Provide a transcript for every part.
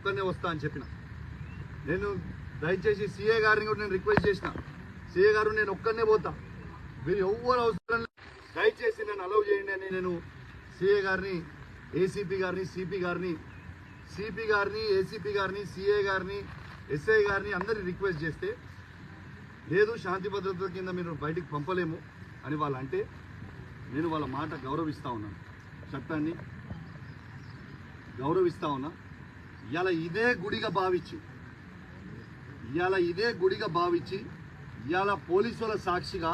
ఒక్కనే వస్తా అని చెప్పిన. నేను దయచేసి సీఏ గారిని కూడా నేను రిక్వెస్ట్ చేసిన. సీఏ గారు నేను ఒక్కనే పోతా. మీరు ఎవ్వరు అవసరం దయచేసి నేను అలౌ చేయండి అని నేను సీఏ గారిని ఏసీపీ గారిని సిపి గారిని సిపి గారిని ఏసీపీ గారిని సీఏ గారిని ఎస్ఐ గారిని అందరిని రిక్వెస్ట్ చేస్తే లేదు శాంతి భద్రతల కింద మీరు బయటికి పంపలేము అని వాళ్ళు అంటే నేను వాళ్ళ మాట గౌరవిస్తా ఉన్నాను చట్టాన్ని గౌరవిస్తా ఉన్నా. ఇవాళ ఇదే గుడిగా భావించి ఇవాళ ఇదే గుడిగా భావించి ఇవాళ పోలీసుల సాక్షిగా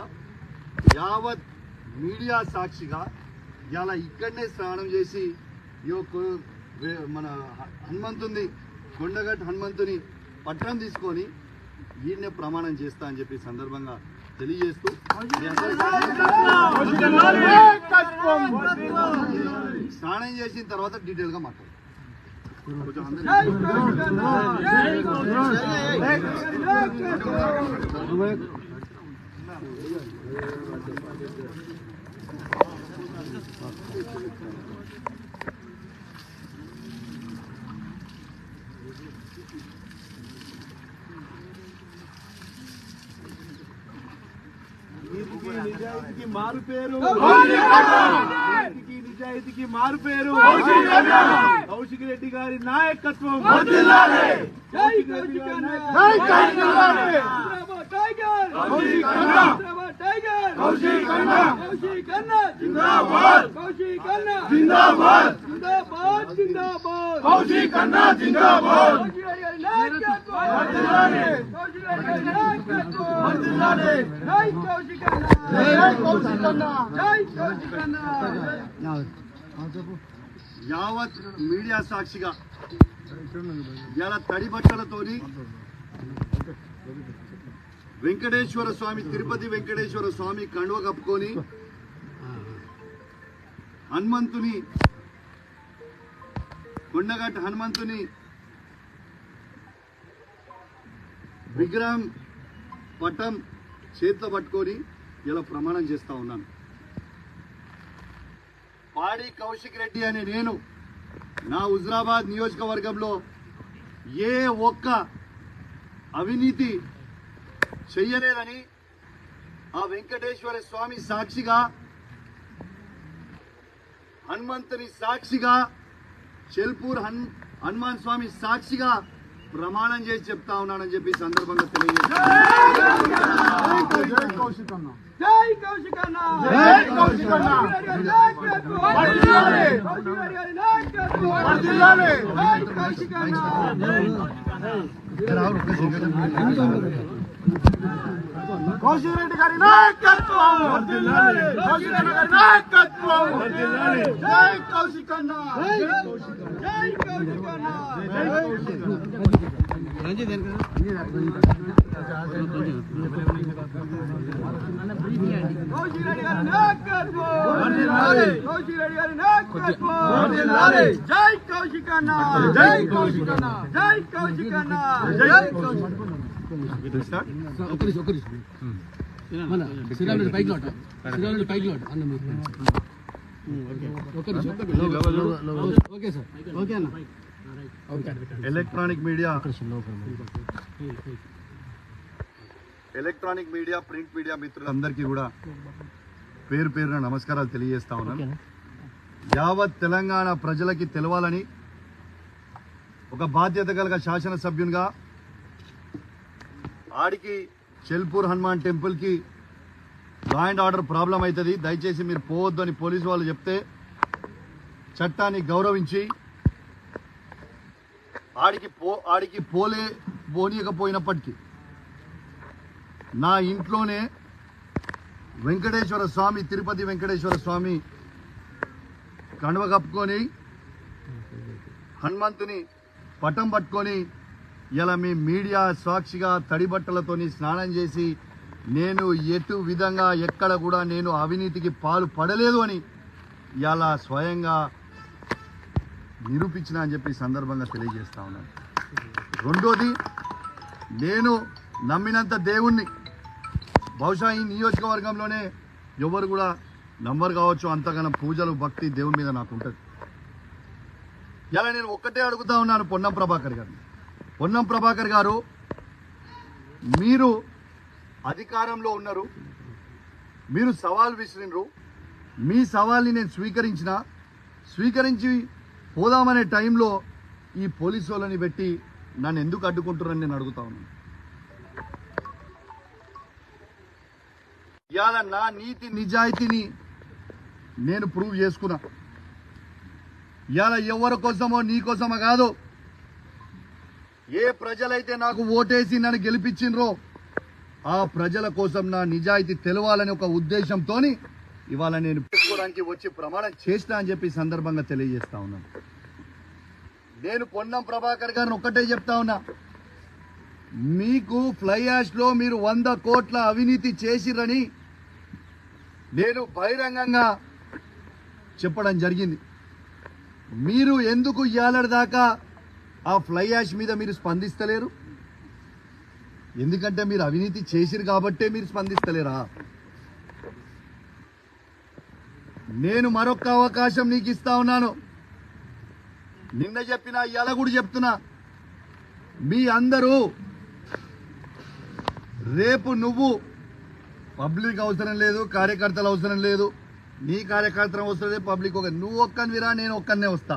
యావత్ మీడియా సాక్షిగా ఇవాళ ఇక్కడనే స్నానం చేసి ఈ మన హనుమంతుని కొండగట్ హనుమంతుని పట్టణం తీసుకొని వీడినే ప్రమాణం చేస్తా అని చెప్పి సందర్భంగా తెలియజేస్తూ స్నానం చేసిన తర్వాత డీటెయిల్గా మాట్లాడు కొంచెం అందరికీ నీతికి నిజాయితీకి మారు పేరు నీతికి నిజాయితీకి మారు పేరు కౌశిక్ రెడ్డి గారి నాయకత్వం కౌశిక్ రెడ్డి గారి నాయకత్వం. యావత్ మీడియా సాక్షిగా ఇలా తడి బట్టలతోని వెంకటేశ్వర స్వామి తిరుపతి వెంకటేశ్వర స్వామి కండువ కప్పుకొని హనుమంతుని కొండగట్ట హనుమంతుని విగ్రహం పటం చేతిలో పట్టుకొని ఇలా ప్రమాణం చేస్తా ఉన్నాను. పాడి కౌశిక్ రెడ్డి అనే నేను నా హుజరాబాద్ నియోజకవర్గంలో ఏ ఒక్క అవినీతి చెయ్యలేదని ఆ వెంకటేశ్వర స్వామి సాక్షిగా హనుమంతుని సాక్షిగా చెల్పూర్ హన్ హనుమాన్ స్వామి సాక్షిగా ప్రమాణం చేసి చెప్తా ఉన్నానని చెప్పి ఈ సందర్భంగా తెలియజేస్తాను జై కౌశిక్ అన్న జై కౌశిక్ అన్న. జై కౌశిక్ అన్న కౌశిక్ రెడ్డి గారి నాయకత్వం. కౌశిక్ రెడ్డి గారి నాయకత్వం. జై కౌశిక్ అన్న జై కౌశిక జై కౌశిక జై కౌశిక అన్న జై కౌశిక్ అన్న పైకి లోట శ్రీరాముడి పైకి లోట అన్న electronic media electronic media print media మిత్రులందరికీ కూడా పేరు పేరున నమస్కారాలు తెలియజేస్తా ఉన్నాను. యావత్ తెలంగాణ ప్రజలకి తెలవాలని ఒక బాధ్యత కలిగ శాసనసభ్యునిగా ఆడికి చెల్పూర్ హనుమాన్ టెంపుల్కి లా అండ్ ఆర్డర్ ప్రాబ్లం అవుతుంది. దయచేసి మీరు పోవద్దు అని పోలీసు వాళ్ళు చెప్తే చట్టాన్ని గౌరవించి ఆడికి పో ఆడికి పోలే పోనీయకపోయినప్పటికీ నా ఇంట్లోనే వెంకటేశ్వర స్వామి తిరుపతి వెంకటేశ్వర స్వామి కండువ కప్పుకొని హనుమంతుని పటం పట్టుకొని ఇలా మీ మీడియా సాక్షిగా తడి బట్టలతోని స్నానం చేసి నేను ఎటు విధంగా ఎక్కడ కూడా నేను అవినీతికి పాలు పడలేదు అని ఇలా స్వయంగా నిరూపించిన అని చెప్పి సందర్భంగా తెలియజేస్తా ఉన్నాను. రెండోది నేను నమ్మినంత దేవుణ్ణి బహుశా ఈ నియోజకవర్గంలోనే ఎవరు కూడా నంబర్ కావచ్చు అంతగానో పూజలు భక్తి దేవుని మీద నాకు ఉంటుంది. ఇలా నేను ఒక్కటే అడుగుతా ఉన్నాను పొన్నం ప్రభాకర్ గారిని. పొన్నం ప్రభాకర్ గారు మీరు అధికారంలో ఉన్నారు. మీరు సవాల్ విసిరినరు. మీ సవాల్ని నేను స్వీకరించిన. స్వీకరించి పోదామనే టైంలో ఈ పోలీసు వాళ్ళని పెట్టి నన్ను ఎందుకు అడ్డుకుంటున్నారని నేను అడుగుతా ఉన్నాను. ఇవాళ నా నీతి నిజాయితీని నేను ప్రూవ్ చేసుకున్నా. ఇవాళ ఎవరి కోసమో నీ కోసమో కాదు. ఏ ప్రజలైతే నాకు ఓటేసి నన్ను గెలిపించిండ్రో ఆ ప్రజల కోసం నా నిజాయితీ తెలవాలని ఒక ఉద్దేశంతో ఇవాళ నేను పెట్టుకోవడానికి వచ్చి ప్రమాణం చేసిన అని చెప్పి సందర్భంగా తెలియజేస్తా ఉన్నాను నేను పొన్నం ప్రభాకర్ గారిని ఒక్కటే చెప్తా ఉన్నా. మీకు ఫ్లై యాష్లో మీరు వంద కోట్ల అవినీతి చేసిరని నేను బహిరంగంగా చెప్పడం జరిగింది. మీరు ఎందుకు ఇయ్యాలడి దాకా ఆ ఫ్లై యాష్ మీద మీరు స్పందిస్తలేరు? ఎందుకంటే మీరు అవినీతి చేసిరు కాబట్టే మీరు స్పందిస్తలేరా? నేను మరొక అవకాశం నీకు ఇస్తా ఉన్నాను. నిన్న చెప్పిన ఇవాళ కూడా చెప్తున్నా. మీ అందరూ రేపు నువ్వు పబ్లిక్ అవసరం లేదు కార్యకర్తలు అవసరం లేదు. నీ కార్యకర్తలు అవసరం లేదు పబ్లిక్ ఒక నువ్వు ఒక్కనివిరా నేను ఒక్కనే వస్తా.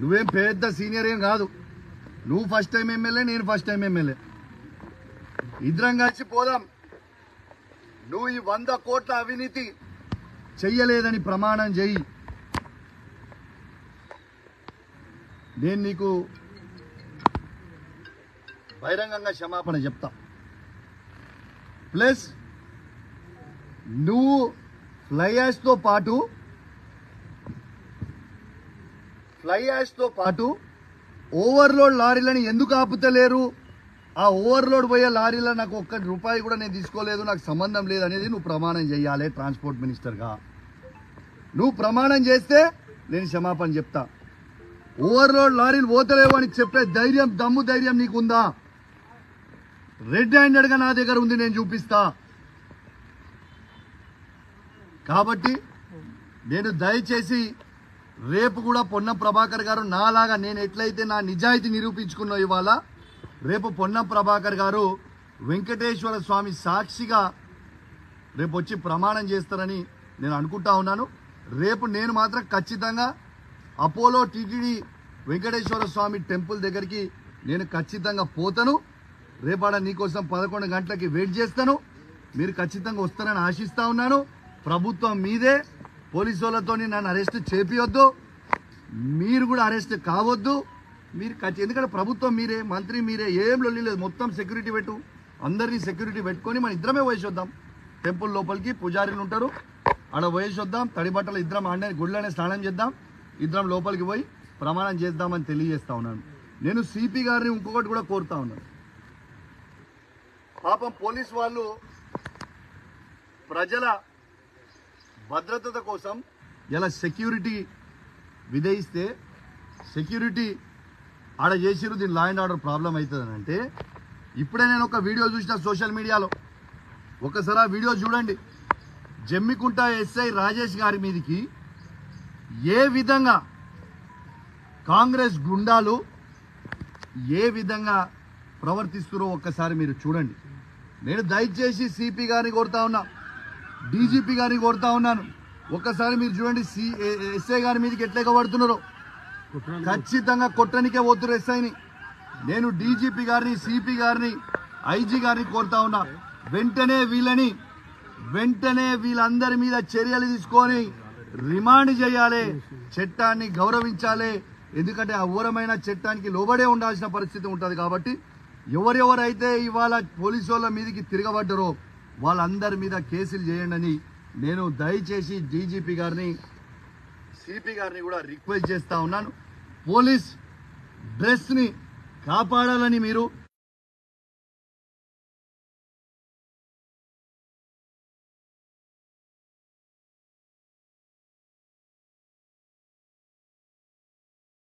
నువ్వేం పెద్ద సీనియర్ ఏం కాదు. నువ్వు ఫస్ట్ టైం ఎమ్మెల్యే నేను ఫస్ట్ టైం ఎమ్మెల్యే. ఇద్దరం కలిసి పోదాం. నువ్వు ఈ వంద కోట్ల అవినీతి చెయ్యలేదని ప్రమాణం చెయ్యి. నేను నీకు బహిరంగంగా క్షమాపణ చెప్తా. ప్లస్ నువ్వు ఫ్లై యాష్తో పాటు ఫ్లై యాష్తో పాటు ఓవర్లోడ్ లారీలను ఎందుకు ఆపుతలేరు? ఆ ఓవర్లోడ్ పోయే లారీలో నాకు ఒక్క రూపాయి కూడా నేను తీసుకోలేదు నాకు సంబంధం లేదు అనేది నువ్వు ప్రమాణం చేయాలి ట్రాన్స్పోర్ట్ మినిస్టర్గా. నువ్వు ప్రమాణం చేస్తే నేను క్షమాపణ చెప్తా. ఓవర్లోడ్ లారీలు పోతలేవు అని చెప్పే ధైర్యం దమ్ము ధైర్యం నీకుందా? రెడ్ హ్యాండెడ్గా నా దగ్గర ఉంది నేను చూపిస్తా. కాబట్టి నేను దయచేసి రేపు కూడా పొన్నం ప్రభాకర్ గారు నాలాగా నేను ఎట్లయితే నా నిజాయితీ నిరూపించుకున్నా ఇవాళ రేపు పొన్నం ప్రభాకర్ గారు వెంకటేశ్వర స్వామి సాక్షిగా రేపు వచ్చి ప్రమాణం చేస్తారని నేను అనుకుంటా ఉన్నాను. రేపు నేను మాత్రం ఖచ్చితంగా Apollo TTD Venkateswara Swamy temple దగ్గరికి నేను ఖచ్చితంగా పోతాను. రేపాడ నీకోసం పదకొండు గంటలకి వెయిట్ చేస్తాను. మీరు ఖచ్చితంగా వస్తారని ఆశిస్తా ఉన్నాను. ప్రభుత్వం మీదే. పోలీసు వాళ్ళతో నన్ను అరెస్ట్ చేపియొద్దు. మీరు కూడా అరెస్ట్ కావద్దు. మీరు ఎందుకంటే ప్రభుత్వం మీరే మంత్రి మీరే ఏం లొల్లి లేదు. మొత్తం సెక్యూరిటీ పెట్టు. అందరినీ సెక్యూరిటీ పెట్టుకొని మనం ఇద్దరమే వయసు వద్దాం. టెంపుల్ లోపలికి పూజారులు ఉంటారు. ఆడ వయసు వద్దాం. తడిబట్టలు ఇద్దరం ఆడనే గుళ్ళనే స్నానం చేద్దాం. ఇద్దరం లోపలికి పోయి ప్రమాణం చేద్దామని తెలియజేస్తా ఉన్నాను. నేను సిపి గారిని ఇంకొకటి కూడా కోరుతా ఉన్నాను. పాపం పోలీస్ వాళ్ళు ప్రజల భద్రత కోసం ఇలా సెక్యూరిటీ విధయిస్తే సెక్యూరిటీ ఆడ చేసిరు దీని లా అండ్ ఆర్డర్ ప్రాబ్లం అవుతుంది అంటే ఇప్పుడే నేను ఒక వీడియో చూసిన సోషల్ మీడియాలో ఒకసారి ఆ వీడియో చూడండి. జమ్మికుంట ఎస్ఐ రాజేష్ గారి మీదకి ఏ విధంగా కాంగ్రెస్ గుండాలు ఏ విధంగా ప్రవర్తిస్తురో ఒక్కసారి మీరు చూడండి. నేను దయచేసి సిపి గారిని కోరుతా ఉన్నా డీజీపీ గారిని కోరుతా ఉన్నాను. ఒక్కసారి మీరు చూడండి సి ఎస్ఐ గారి మీదకి ఎట్లా పడుతున్నారో ఖచ్చితంగా కొట్టనికే పోతున్నారు ఎస్ఐని. నేను డీజీపీ గారిని సిపి గారిని ఐజీ గారిని కోరుతా ఉన్నా. వెంటనే వీళ్ళని వెంటనే వీళ్ళందరి మీద చర్యలు తీసుకొని రిమాండ్ చేయాలి. చట్టాన్ని గౌరవించాలి. ఎందుకంటే అవ్వరమైన చట్టానికి లోబడే ఉండాల్సిన పరిస్థితి ఉంటుంది కాబట్టి ఎవరెవరైతే ఇవాళ పోలీసు వాళ్ళ మీదకి తిరగబడ్డరో వాళ్ళందరి మీద కేసులు చేయండి అని నేను దయచేసి డీజీపీ గారిని సిపి గారిని కూడా రిక్వెస్ట్ చేస్తా ఉన్నాను. పోలీస్ డ్రెస్ని కాపాడాలని మీరు